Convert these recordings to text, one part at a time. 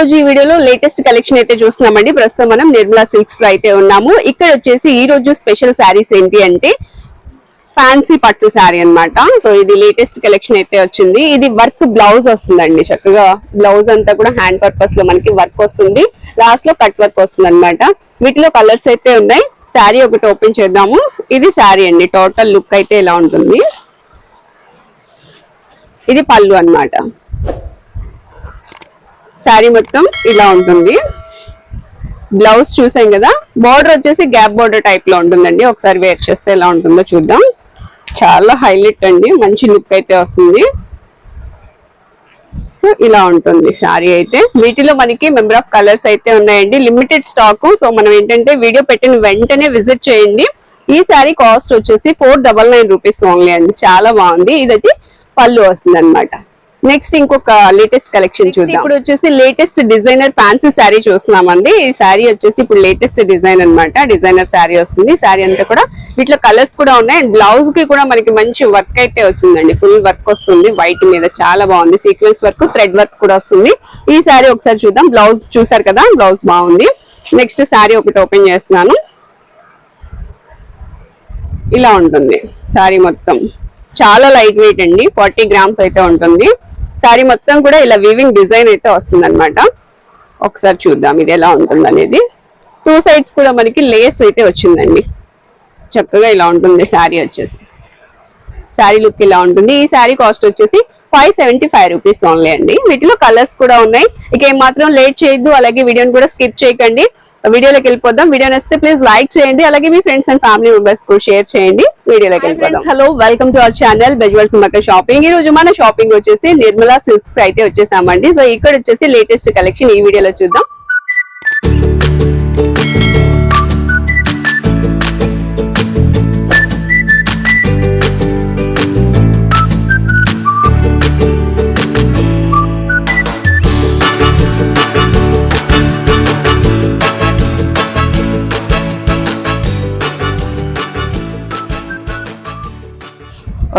రోజు ఈ వీడియోలో లేటెస్ట్ కలెక్షన్ అయితే చూస్తున్నామండి. ప్రస్తుతం మనం నిర్మలా సిల్క్స్లో అయితే ఉన్నాము. ఇక్కడ వచ్చేసి ఈ రోజు స్పెషల్ శారీస్ ఏంటి అంటే ఫ్యాన్సీ పట్టు శారీ అనమాట సో ఇది లేటెస్ట్ కలెక్షన్ అయితే వచ్చింది. ఇది వర్క్ బ్లౌజ్ వస్తుందండి. చక్కగా బ్లౌజ్ అంతా కూడా హ్యాండ్ పర్పస్లో మనకి వర్క్ వస్తుంది. లాస్ట్లో కట్ వర్క్ వస్తుంది అనమాట వీటిలో కలర్స్ అయితే ఉన్నాయి. శారీ ఒకటి ఓపెన్ చేద్దాము. ఇది శారీ అండి. టోటల్ లుక్ అయితే ఇలా ఉంటుంది? ఇది పళ్ళు అన్నమాట. శారీ మొత్తం ఇలా ఉంటుంది. బ్లౌజ్ చూసాం కదా బార్డర్ వచ్చేసి గ్యాప్ బార్డర్ టైప్లో ఉంటుందండి. ఒకసారి వేర్ చేస్తే ఎలా ఉంటుందో చూద్దాం. చాలా హైలైట్ అండి మంచి లుక్ అయితే వస్తుంది. సో ఇలా ఉంటుంది శారీ అయితే. వీటిలో మనకి మెంబర్ ఆఫ్ కలర్స్ అయితే ఉన్నాయండి. లిమిటెడ్ స్టాక్ సో మనం ఏంటంటే వీడియో పెట్టిన వెంటనే విజిట్ చేయండి. ఈ శారీ కాస్ట్ వచ్చేసి four double nine rupees only అండి. చాలా బాగుంది. ఇదైతే పళ్ళు వస్తుంది అనమాట నెక్స్ట్ ఇంకొక లేటెస్ట్ కలెక్షన్ చూద్దాం. ఇప్పుడు వచ్చేసి లేటెస్ట్ డిజైనర్ ఫ్యాన్సీ శారీ చూస్తున్నామండి. ఈ శారీ వచ్చేసి ఇప్పుడు లేటెస్ట్ డిజైన్ అన్నమాట. డిజైనర్ శారీ వస్తుంది. శారీ అంతా కూడా వీటిలో కలర్స్ కూడా ఉన్నాయి. అండ్ బ్లౌజ్కి కూడా మనకి మంచి వర్క్ అయితే వచ్చిందండి. ఫుల్ వర్క్ వస్తుంది. వైట్ మీద చాలా బాగుంది. సీక్వెన్స్ వర్క్ థ్రెడ్ వర్క్ కూడా వస్తుంది. ఈ శారీ ఒకసారి చూద్దాం. బ్లౌజ్ చూసారు కదా? బ్లౌజ్ బాగుంది. నెక్స్ట్ శారీ ఒకటి ఓపెన్ చేస్తున్నాను. ఇలా ఉంటుంది. శారీ మొత్తం. చాలా లైట్ వెయిట్ అండి. ఫార్టీ గ్రామ్స్ అయితే ఉంటుంది. శారీ మొత్తం కూడా ఇలా వీవింగ్ డిజైన్ అయితే వస్తుంది అనమాట ఒకసారి చూద్దాం ఇది ఎలా ఉంటుంది అనేది టూ సైడ్స్ కూడా మనకి లేస్ అయితే వచ్చిందండి. చక్కగా ఇలా ఉంటుంది శారీ వచ్చేసి. శారీ లుక్ ఇలా ఉంటుంది. ఈ శారీ కాస్ట్ వచ్చేసి five seventy five rupees only అండి. వీటిలో కలర్స్ కూడా ఉన్నాయి. ఇక ఏం మాత్రం లేట్ చేయొద్దు. అలాగే వీడియోని కూడా స్కిప్ చేయకండి. వీడియోలోకి వెళ్ళిపోదాం. వీడియో నచ్చితే ప్లీజ్ లైక్ చేయండి. అలాగే మీ ఫ్రెండ్స్ అండ్ ఫ్యామిలీ మెంబర్స్ కూడా షేర్ చేయండి. వీడియోలోకి వెళ్ళిపోదాం. Hello welcome to our channel బెజ్వల్ సుమక షాపింగ్ ఈ రోజు మన షాపింగ్ వచ్చేసి నిర్మలా సిల్క్స్ అయితే వచ్చేసామండి. సో ఇక్కడ వచ్చేసి లేటెస్ట్ కలెక్షన్ ఈ వీడియోలో చూద్దాం.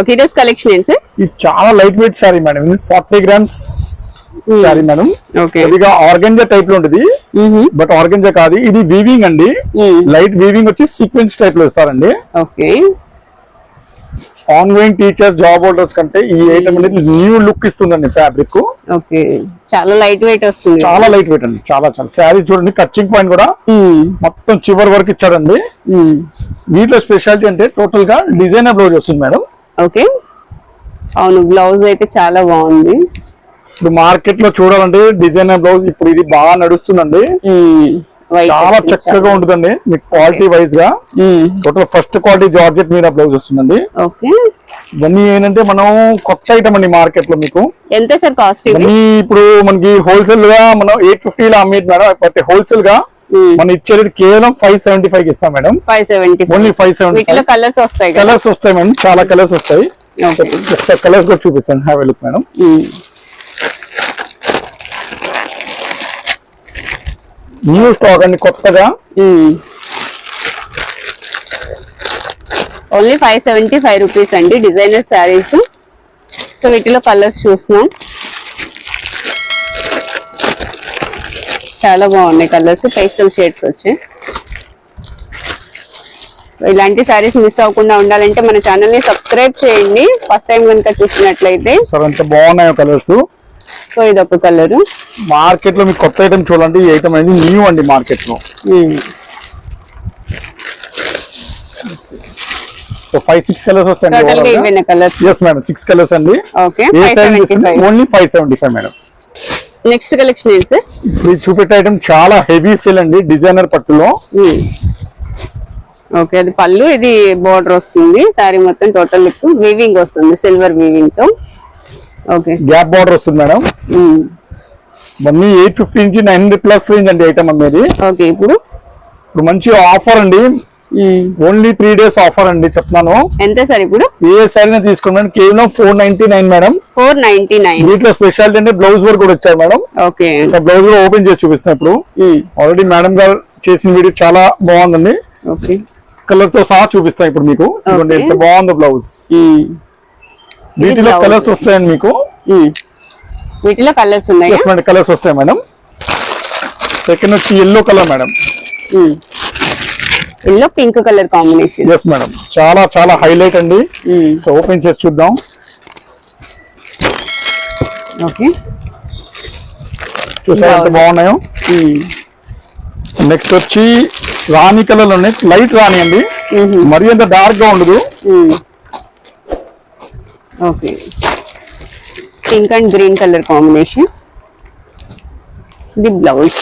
ఓకే ఈరోజు కలెక్షన్ ఏంటి సార్ ఇది చాలా లైట్ వెయిట్ శారీ మేడం ఇది forty grams sari madam okay ఇదిగా ఆర్గంజా టైప్లో ఉంటుంది. బట్ ఆర్గంజా కాదు ఇది వీవింగ్ అండి. లైట్ వీవింగ్ వచ్చి సీక్వెన్స్ టైప్లో ఇస్తారండి. Okay on going teachers job holders కంటే ఈ ఐటమ్ అనేది న్యూ లుక్ ఇస్తుందండి ఫ్యాబ్రిక్ ఓకే చాలా లైట్ వెయిట్ వస్తుంది. చాలా లైట్ వెయిట్ అండి. చాలా చాలా. శారీ చూడండి కచ్చింగ్ పాయింట్ కూడా మ్మ్. మొత్తం చివరి వరకు ఇచ్చాడండి. మ్మ్. వీటిలో స్పెషాలిటీ అంటే టోటల్గా డిజైనర్ బ్లౌజ్ వస్తుంది మేడం ఓకే. అవును బ్లౌజ్ అయితే చాలా బాగుంది. ఇప్పుడు మార్కెట్లో చూడాలంటే డిజైనర్ బ్లౌజ్ ఇప్పుడు ఇది బాగా నడుస్తుందండి. చాలా చక్కగా ఉంటుందండి. మీకు క్వాలిటీ వైజ్గా. టోటల్ ఫస్ట్ క్వాలిటీ జార్జెట్ మీద బ్లౌజ్ వస్తుందండి. ఇవన్నీ ఏంటంటే మనం కొత్త ఐటమ్ అండి మార్కెట్లో మీకు. ఎంత సార్ కాస్ట్ ఇప్పుడు మనకి హోల్సేల్గా మనం ఎయిట్ ఫిఫ్టీ లో అమ్మేది మేడం హోల్సేల్గా. మనం ఇచ్చేది కేవలం ఫైవ్ సెవెంటీ ఫైవ్ ఇస్తాం madam. Five seventy only five seventy colours వస్తాయి కలర్స్ వస్తాయి మేడం. చాలా కలర్స్ వస్తాయి. కలర్స్ కూడా చూపిస్తాను. Have look madam. New stock అండి కొత్తగా. Only five seventy five rupees అండి డిజైనర్ శారీస్ సో వీటిలో కలర్స్ చూస్తున్నాం. చాలా బాగున్నాయి కలర్స్ పేస్టల్ షేడ్స్ వచ్చాయి. ఇలాంటి శారీస్ మిస్ అవ్వకుండా ఉండాలంటే మన ఛానల్ని సబ్స్క్రైబ్ చేయండి. ఫస్ట్ టైం కనుక చూసినట్లయితే సార్ అంత బాగున్నాయి కలర్స్ సో ఇది ఒక కలర్ మార్కెట్లో మీకు కొత్త ఐటమ్ చూడండి ఈ ఐటమ్ అనేది న్యూ అండి మార్కెట్లో ఫైవ్ సిక్స్ కలర్స్ ఇవన్నీ కలర్స్ మేడం సిక్స్ కలర్స్ అండి. Only five seventy five madam next collection ఏంటి సార్? ఈ చూపెట్టే ఐటమ్ చాలా హెవీ సేల్ అండి డిజైనర్ పట్టులో. ఓకే అది పళ్ళు ఇది బోర్డర్ వస్తుంది సారీ మొత్తం టోటల్ లుక్ వీవింగ్ వస్తుంది సిల్వర్ వీవింగ్తో. ఓకే గ్యాప్ బార్డర్ వస్తుంది మేడం. ఇవన్నీ ఎయిట్ ఫిఫ్టీ నుంచి నైన్ హండ్రెడ్ ప్లస్ రేంజ్ అండి ఐటమ్ అనేది ఓకే ఇప్పుడు? ఇప్పుడు మంచి ఆఫర్ అండి. ఓన్లీ త్రీ డేస్ ఆఫర్ అండి చెప్తున్నాను. ఎంత సార్ ఇప్పుడు? ఏ శారీ తీసుకున్నాను కేవలం four ninety nine madam. Four ninety nine వీటిలో స్పెషాలిటీ అంటే బ్లౌజ్ వర్క్ కూడా వచ్చాయి మేడం. ఓకే. బ్లౌజ్ కూడా ఓపెన్ చేసి చూపిస్తాను ఇప్పుడు. ఆల్రెడీ మేడం గారు చేసిన వీడియో చాలా బాగుందండి. ఓకే. కలర్తో సహా చూపిస్తాను ఇప్పుడు మీకు. ఎంత బాగుందో బ్లౌజ్ వీటిలో. కలర్స్ వస్తాయండి మీకు. వీటిలో కలర్స్ ఉన్నాయా? కలర్స్ వస్తాయి మేడం సెకండ్ వచ్చి yellow colour madam yellow pink colour combination. Yes madam చాలా చాలా హైలైట్ అండి. సో ఓపెన్ చేసి చూద్దాం. ఓకే చూసారా ఎంత బాగున్నాయో? నెక్స్ట్ వచ్చి రాణి కలర్ ఉన్నాయి. లైట్ రాణి అండి. మరి అంత డార్క్గా ఉండదు. Okay pink and green colour combination ఇది బ్లౌజ్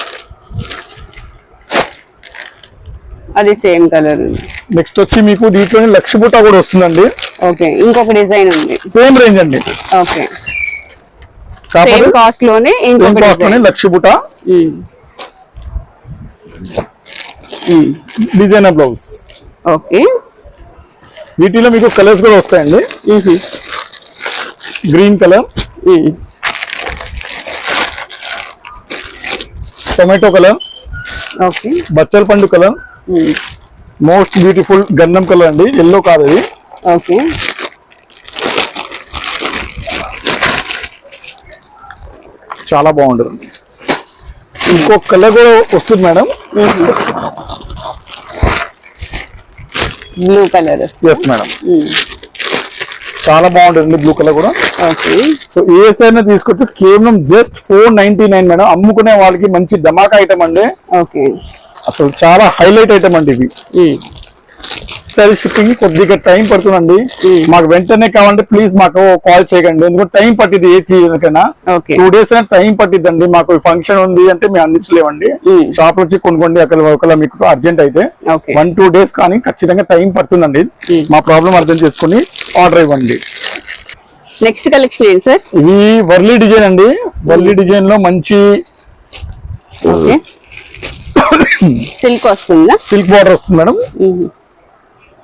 అది సేమ్ కలర్ నెక్స్ట్ వచ్చి మీకు దీంట్లోనే లక్ష బుట్ట కూడా వస్తుందండి. ఓకే ఇంకొక డిజైన్ ఉంది. సేమ్ రేంజ్ అండి. ఓకే. సేమ్ కాస్ట్లోనే ఇంకొక కాస్ట్లోనే లక్ష బుట్ట. Designer blouse. ఓకే. వీటిలో మీకు కలర్స్ కూడా వస్తాయండి. Green colour. Tomato colour. Okay. బచ్చల పండు కలర్. మోస్ట్ బ్యూటిఫుల్ గంధం కలర్ అండి. ఎల్లో కాదు అది ఓకే. చాలా బాగుంటుంది ఇంకో కలర్ కూడా వస్తుంది madam. Blue colour. Yes madam చాలా బాగుంటుంది బ్లూ కలర్ కూడా. ఓకే. సో ఏ తీసుకొచ్చి. కేవలం just four ninety nine madam అమ్ముకునే వాళ్ళకి మంచి ధమాకా ఐటమ్ అండి. ఓకే. అసలు చాలా హైలైట్ ఐటమ్ అండి ఇవి. సరే షిప్పింగ్ కొద్దిగా టైం పడుతుందండి. మాకు వెంటనే కావాలంటే ప్లీజ్ మాకు కాల్ చేయకండి. ఎందుకంటే టైం పట్టింది ఏ చేయకైనా ఓకే టూ డేస్ అయినా టైం పట్టిద్దండి. మాకు ఫంక్షన్ ఉంది అంటే మేము అందించలేమండి. షాప్ వచ్చి కొనుక్కోండి. అక్కడ ఒకవేళ మీకు అర్జెంట్ అయితే. వన్ టూ డేస్ కానీ ఖచ్చితంగా టైం పడుతుందండి. Mm. మా ప్రాబ్లం అర్థం చేసుకుని ఆర్డర్ ఇవ్వండి. నెక్స్ట్ కలెక్షన్ ఏంటి సార్ ఇవి వర్లీ డిజైన్ అండి. వర్లీ డిజైన్లో మంచి సిల్క్ వస్తుందా? సిల్క్ బార్డర్ వస్తుంది మేడం.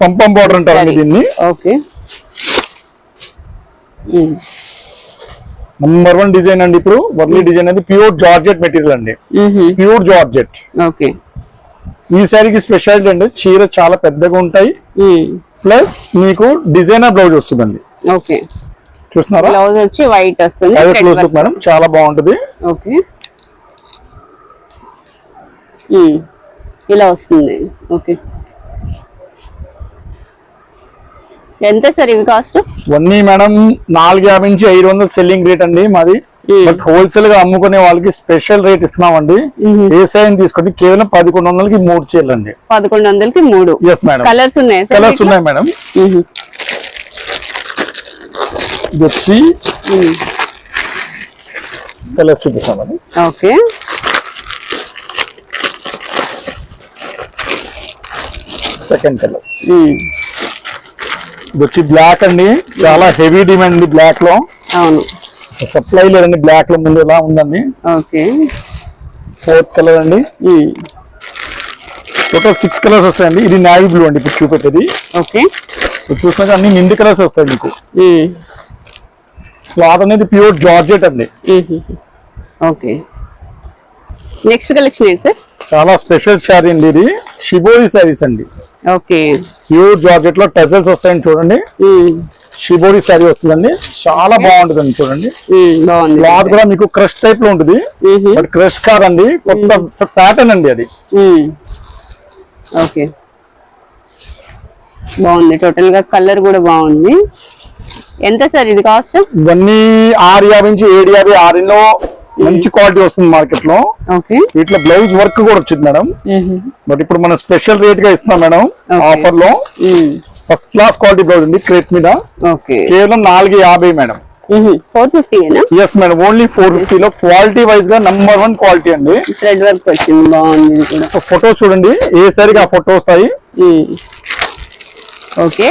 పంపం బార్డర్ Sorry. దీన్ని. ఓకే. నంబర్ వన్ డిజైన్ అండి ఇప్పుడు. వర్లీ డిజైన్ అనేది ప్యూర్ జార్జెట్ మెటీరియల్ అండి. Pure georgette. ఓకే. ఈ శారీకి స్పెషాలిటీ అండి చీర చాలా పెద్దగా ఉంటాయి. ప్లస్ మీకు డిజైనర్ బ్లౌజ్ వస్తుందండి. ఓకే. చూస్తున్నారా? బ్లౌజ్ వచ్చి వైట్ వస్తుంది. మేడం చాలా బాగుంటది. ఓకే. ఇలా వస్తుంది. ఓకే ఎంత సార్ ఇవి కాస్ట్ ఇవన్నీ మేడం నాలుగు యాభై నుంచి ఐదు వందలు సెల్లింగ్ రేట్ అండి మాది. బట్ హోల్సేల్గా అమ్ముకునే వాళ్ళకి స్పెషల్ రేట్ ఇస్తున్నామండి. ఏ సైన్ తీసుకోండి కేవలం పదకొండు వందలకి మూడు చీరలు అండి. పదకొండు వందలకి మూడు. ఎస్ మేడం కలర్స్ ఉన్నాయా కలర్స్? ఉన్నాయి మేడం. ఇది వచ్చి. కలర్స్ చూపిస్తామండి ఓకే సెకండ్ కలర్. ఇది వచ్చి బ్లాక్ అండి. చాలా హెవీ డిమాండ్ అండి బ్లాక్లో. అవును. సప్లై లేదండి బ్లాక్లో ముందు ఎలా ఉందండి. ఓకే. ఫోర్త్ కలర్ అండి. టోటల్ సిక్స్ కలర్స్ వస్తాయండి. ఇది నావీ బ్లూ అండి ఇప్పుడు చూపెట్టేది. ఓకే. ఇప్పుడు చూసినాక అన్ని నిండు కలర్స్ వస్తాయి మీకు. మ్మ్. క్లాత్ అనేది ప్యూర్ జార్జెట్ అండి. ఓకే. నెక్స్ట్ కలెక్షన్ ఏంటి సార్ చాలా స్పెషల్ శారీ అండి ఇది. షిబోరి శారీస్ అండి. ఓకే. ప్యూర్ జార్జెట్లో టెజల్స్ వస్తాయండి చూడండి. షిబోరి శారీ వస్తుందండి. చాలా బాగుంటుందండి చూడండి. క్లాత్ కూడా మీకు క్రష్ టైప్లో ఉంటుంది. బట్ క్రష్ కాదండి. కొత్త ప్యాటర్న్ అండి అది. ఓకే. బాగుంది. టోటల్గా కలర్ కూడా బాగుంది. ఎంత సార్ ఇది కాస్ట్? ఇవన్నీ ఆరు యాభై నుంచి ఏడు యాభై ఆరులో మంచి క్వాలిటీ వస్తుంది మార్కెట్లో వీటిలో బ్లౌజ్ వర్క్ కూడా వచ్చింది మేడం. బట్ ఇప్పుడు మనం స్పెషల్ రేట్గా ఇస్తున్నాం మేడం. ఆఫర్లో ఫస్ట్ క్లాస్ క్వాలిటీ బ్లౌజ్ ఉంది క్రేట్ మీద. ఓకే. కేవలం నాలుగు యాభై మేడం. ఫోర్ ఫిఫ్టీనా ఎస్ మేడం ఓన్లీ ఫోర్ ఫిఫ్టీలో క్వాలిటీ వైజ్గా నంబర్ వన్ క్వాలిటీ అండి. థ్రెడ్ వర్క్ వచ్చింది బాగుంది ఇది కూడా. సో ఫోటో చూడండి. ఏ సరిగా ఆ ఫోటో వస్తాయి? Okay.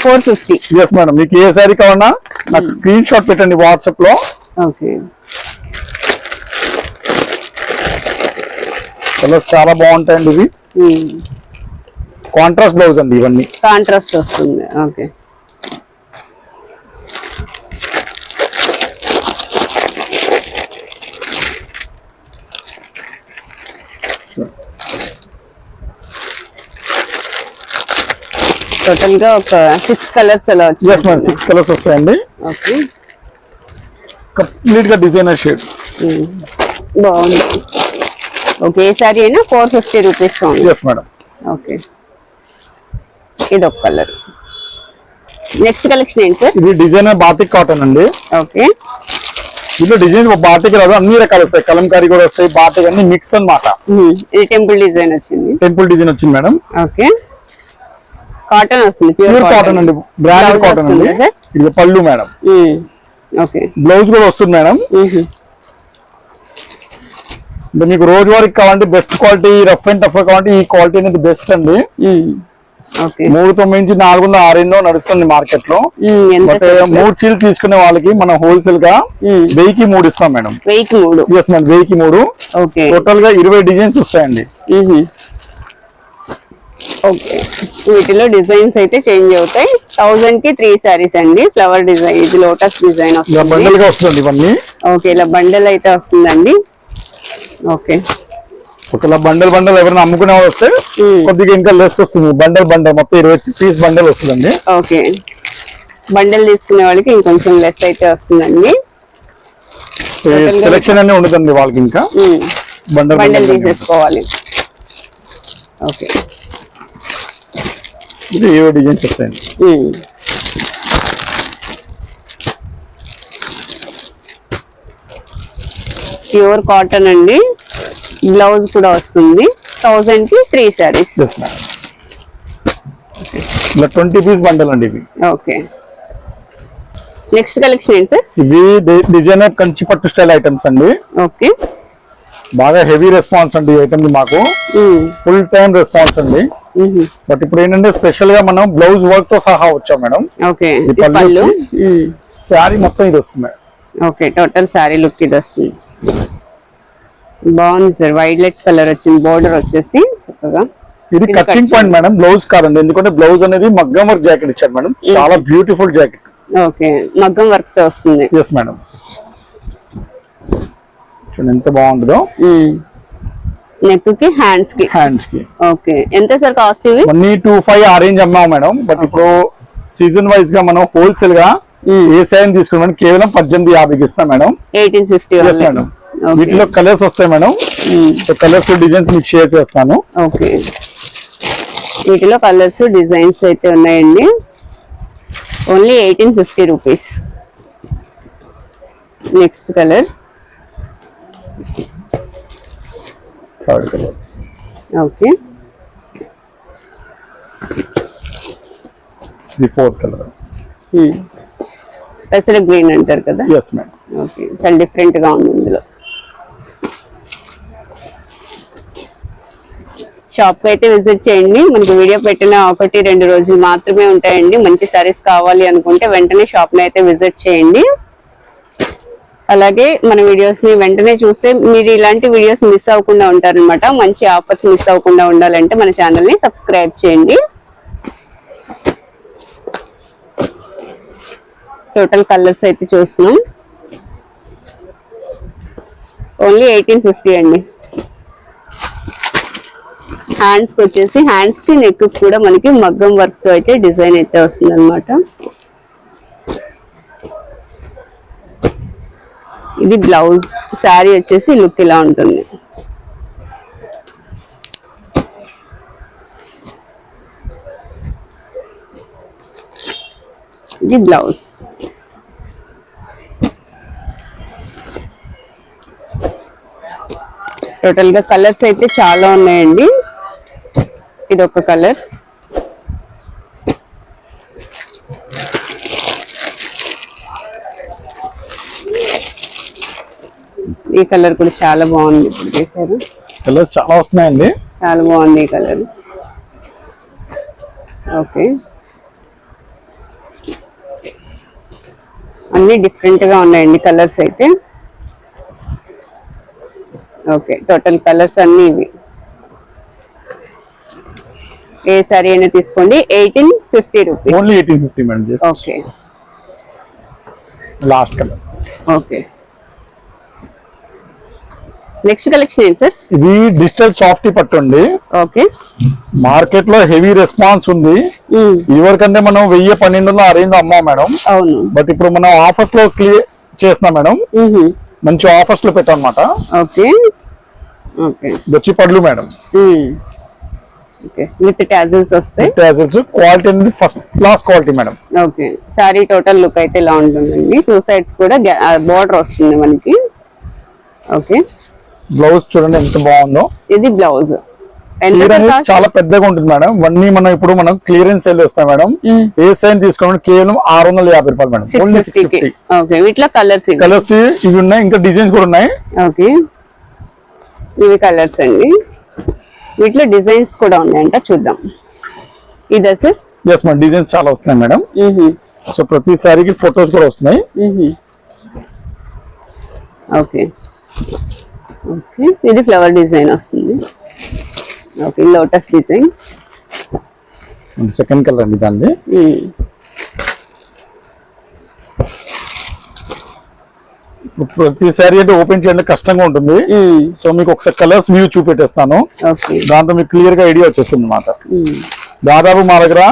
Four fifty. Yes madam మీకు ఏ సారీ కావాలన్నా నాకు స్క్రీన్ షాట్ పెట్టండి వాట్సాప్లో. ఓకే. కలర్స్ చాలా బాగుంటాయండి ఇవి. కాంట్రాస్ట్ బ్లౌజ్ అండి ఇవన్నీ. కాంట్రాస్ట్ వస్తుంది. ఓకే. టోటల్గా ఒక సిక్స్ కలర్స్ అలా వచ్చాయి సిక్స్ కలర్స్ వస్తాయండి. ఓకే. కంప్లీట్గా డిజైనర్ షేడ్. బాగుంది. ఓకే సారీ అయినా four fifty rupees yes madam okay. ఇది ఒక కలర్. నెక్స్ట్ కలెక్షన్ ఏంటి సార్? ఇది డిజైన్ బాతిక్ కాటన్ అండి. ఓకే. ఇందులో డిజైన్ బాటిక్ రాదు అన్ని రకాలు వస్తాయి. కలంకారీ కూడా వస్తాయి బాటిక్ అన్ని మిక్స్ అన్నమాట. మ్మ్. ఇది టెంపుల్ డిజైన్ వచ్చింది. టెంపుల్ డిజైన్ వచ్చింది మేడం ఓకే. కాటన్ వస్తుంది ప్యూర్ కాటన్. అండి బ్రాండెడ్ కాటన్ అండి? ఇది పళ్ళు మేడం బ్లౌజ్ కూడా వస్తుంది మేడం. అంటే మీకు రోజువారీకి కావాలంటే best quality rough and tough కావాలంటే ఈ క్వాలిటీ అనేది బెస్ట్ అండి. మూడు తొమ్మిది నుంచి నాలుగు వందల ఆరు ఎన్నో నడుస్తుంది మార్కెట్లో? మూడు చీలు తీసుకునే వాళ్ళకి మనం హోల్సేల్గా. వెయ్యికి మూడు ఇస్తాం మేడం. వెయ్యికి మూడు. వెయ్యికి మూడు. ఓకే. టోటల్గా ఇరవై డిజైన్స్ వస్తాయండి. ఓకే వీటిలో డిజైన్స్ అయితే చేంజ్ అవుతాయి. థౌజండ్కి త్రీ సారీస్ అండి. ఫ్లవర్ డిజైన్ ఇది లోటస్ డిజైన్ వస్తుంది. ఓకే ఇలా బండల్ అయితే వస్తుందండి. ఓకే ఒకవేళ బండల్ బండల్ ఎవరైనా అమ్ముకునే వాళ్ళు వస్తే మ్మ్. కొద్దిగా ఇంకా లెస్ వస్తుంది. బండల్ బండల్ మొత్తం ఇరవై పీస్ బండల్ వస్తుందండి. ఓకే బండల్ తీసుకునే వాళ్ళకి ఇంకొంచెం లెస్ అయితే వస్తుందండి. సెలెక్షన్ అన్ని ఉండదండి వాళ్ళకి ఇంకా. Bundle bundle bundle. తీసేసుకోవాలి. ఓకే ఇది ఇరవై డిజైన్స్ వస్తాయండి. ప్యూర్ కాటన్ అండి. బ్లౌజ్ కూడా వస్తుంది. థౌజండ్కి త్రీ సారీస్ ఇలా ట్వంటీ పీస్ బండల్ అండి ఇవి. ఓకే. నెక్స్ట్ కలెక్షన్ ఏంటి సార్? ఇవి డిజైనర్ కంచి పట్టు స్టైల్ ఐటమ్స్ అండి. ఓకే. బాగా హెవీ రెస్పాన్స్ అండి ఐటమ్ మాకు. ఫుల్ టైం రెస్పాన్స్ అండి. బట్ ఇప్పుడు ఏంటంటే స్పెషల్గా మనం బ్లౌజ్ వర్క్తో సహా వచ్చాం మేడం. పళ్ళు. శారీ మొత్తం ఇది వస్తుంది ఓకే టోటల్ శారీ లుక్ ఇది వస్తుంది. బాగుంది సార్ వైలెట్ కలర్ వచ్చింది బోర్డర్ వచ్చేసి చక్కగా. ఇది కటింగ్ పాయింట్ మేడం బ్లౌజ్ కాదండి. ఎందుకంటే బ్లౌజ్ అనేది మగ్గం వర్క్ జాకెట్ ఇచ్చారు మేడం. చాలా బ్యూటిఫుల్ జాకెట్ ఓకే మగ్గం వర్క్తో వస్తుంది. ఎస్ మేడం చూడండి ఎంత బాగుంటుందో. నెక్కి హ్యాండ్స్కి హ్యాండ్స్కి ఓకే. ఎంత సార్ కాస్ట్ ఇవి? వన్ టూ ఫైవ్ ఆరేంజ్ అమ్మాం మేడం. బట్ ఇప్పుడు సీజన్ వైజ్గా మనం హోల్సేల్గా. ఏ సైన్ తీసుకున్నాం కేవలం పద్దెనిమిది యాభైకి ఇస్తాం మేడం. ఎయిటీన్ ఫిఫ్టీ మేడం వీటిలో కలర్స్ వస్తాయి మేడం. కలర్స్ డిజైన్స్ మీకు షేర్ చేస్తాను. ఓకే. వీటిలో కలర్స్ డిజైన్స్ అయితే ఉన్నాయండి. Only eighteen fifty rupees next colour third colour okay. ఇది ఫోర్త్ కలర్. పెసర గ్రీన్ అంటారు కదా? Yes madam okay. చాలా డిఫరెంట్గా ఉంది ఇందులో. షాప్కి అయితే విజిట్ చేయండి. మనకి వీడియో పెట్టిన ఒకటి రెండు రోజులు మాత్రమే ఉంటాయండి. మంచి సారీస్ కావాలి అనుకుంటే వెంటనే షాప్ని అయితే విజిట్ చేయండి. అలాగే మన వీడియోస్ని వెంటనే చూస్తే మీరు ఇలాంటి వీడియోస్ మిస్ అవ్వకుండా ఉంటారనమాట మంచి ఆఫర్స్ మిస్ అవ్వకుండా ఉండాలంటే మన ఛానల్ని సబ్స్క్రైబ్ చేయండి. టోటల్ కలర్స్ అయితే చూస్తున్నాం. ఓన్లీ ఎయిటీన్ ఫిఫ్టీ అండి. హ్యాండ్స్కి వచ్చేసి హ్యాండ్స్కి నెక్ కూడా మనకి మగ్గం వర్క్తో అయితే డిజైన్ అయితే వస్తుంది ఇది బ్లౌజ్ శారీ వచ్చేసి లుక్ ఇలా ఉంటుంది. ఇది బ్లౌజ్. టోటల్గా కలర్స్ అయితే చాలా ఉన్నాయండి. ఇది ఒక కలర్. ఈ కలర్ కూడా చాలా బాగుంది. ఇప్పుడు చేశారు కలర్స్ చాలా వస్తున్నాయండి. చాలా బాగుంది ఈ కలర్. ఓకే. అన్ని డిఫరెంట్గా ఉన్నాయండి కలర్స్ అయితే. ఓకే టోటల్ కలర్స్ అన్ని ఇవి. ఏ సారీ అయినా తీసుకోండి. Eighteen fifty rupees only eighteen fifty madam okay. Last colour okay. Next collection ఏంటి సార్? ఇది డిజిటల్ సాఫ్ట్ పట్టు అండి. ఓకే మార్కెట్లో హెవీ రెస్పాన్స్ ఉంది. ఉమ్, ఇదివరకంటే మనం వెయ్యి పన్నెండు వందల అరేంజ్ అమ్మాం మేడం. అవును. బట్ ఇప్పుడు మనం ఆఫర్స్లో క్లియర్ చేస్తున్నాం మేడం. మ్హూ. మంచి ఆఫర్స్లో పెట్టాం అనమాట ఓకే ఓకే వచ్చి పళ్ళు మేడం ఓకే విత్ టాజిల్స్ వస్తాయి టాజల్స్ క్వాలిటీ అనేది first class quality madam. Okay sari total look అయితే ఇలా ఉంటుందండి. టూ సైడ్స్ కూడా బార్డర్ వస్తుంది మనకి. ఓకే బ్లౌజ్ చూడండి ఎంత బాగుందో. ఇది బ్లౌజ్? చాలా పెద్దగా ఉంటుంది మేడం. ఇవన్నీ మనం ఇప్పుడు మనం క్లియరెన్స్ సేల్ వస్తాం మేడం. ఏ సైన్ తీసుకోవడం కేవలం ఆరు వందల యాభై రూపాయలు మేడం. ఓన్లీ 650 సిక్స్కి. ఫిఫ్టీ ఓకే వీటిలో కలర్స్ ఇవి. కలర్స్ ఇవి ఉన్నాయి ఇంకా డిజైన్స్ కూడా ఉన్నాయి. ఓకే ఇవి కలర్స్ అండి. వీటిలో డిజైన్స్ కూడా ఉన్నాయంట చూద్దాం. ఇదా సార్ ఎస్ మేడం డిజైన్స్ చాలా వస్తున్నాయి మేడం. సో ప్రతి సారీకి ఫొటోస్ కూడా వస్తున్నాయి. Okay okay. ఇది ఫ్లవర్ డిజైన్ వస్తుంది. Okay lotus design second colour అండి దాన్ని ప్రతి సారీ అంటే ఓపెన్ చేయండి కష్టంగా ఉంటుంది. సో మీకు ఒకసారి కలర్స్ వ్యూ చూపెట్టేస్తాను. దాంతో మీకు క్లియర్గా ఐడియా వచ్చేస్తుంది అన్నమాట దాదాపు మా దగ్గర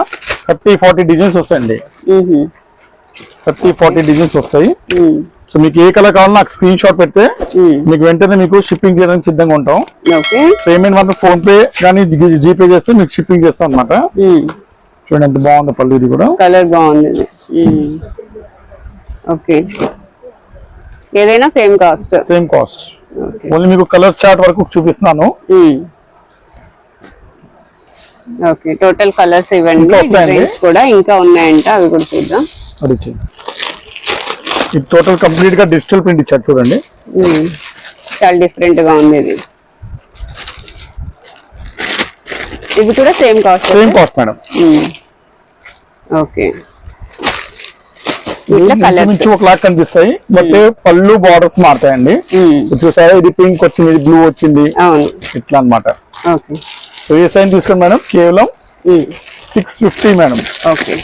థర్టీ ఫార్టీ డిజైన్స్ వస్తాయండి. థర్టీ ఫార్టీ డిజైన్స్ వస్తాయి. సో మీకు ఏ కలర్ కావాలో నాకు స్క్రీన్ షాట్ పెడితే మీకు వెంటనే మీకు షిప్పింగ్ చేయడానికి సిద్ధంగా ఉంటాం. ఓకే. పేమెంట్ మాత్రం ఫోన్ పే కానీ జీపే చేస్తే మీకు షిప్పింగ్ చేస్తాం అనమాట చూడండి ఎంత బాగుందో పళ్ళు ఇది కూడా. కలర్ బాగుంది ఓకే. ఏదైనా same cost same cost only మీకు కలర్ చార్ట్ వరకు చూపిస్తున్నాను. ఓకే. టోటల్ కలర్స్ ఇవ్వండి. కూడా ఇంకా ఉన్నాయంట. అవి కూడా చూద్దాం. అది ఇది టోటల్ కంప్లీట్గా డిజిటల్ ప్రింట్ ఇచ్చారు చూడండి. చాలా డిఫరెంట్గా ఉంది ఇది. ఇది కూడా same cost same cost madam okay. నుంచి ఒక లాక్ కనిపిస్తాయి. బట్ పళ్ళు బార్డర్స్ మారుతాయండి. చూసారా ఇది పింక్ వచ్చింది ఇది బ్లూ వచ్చింది. ఇట్లా అన్నమాట. ఓకే. సో ఏ సైన్ తీసుకోండి మేడం కేవలం సిక్స్ ఫిఫ్టీ మేడం ఓకే.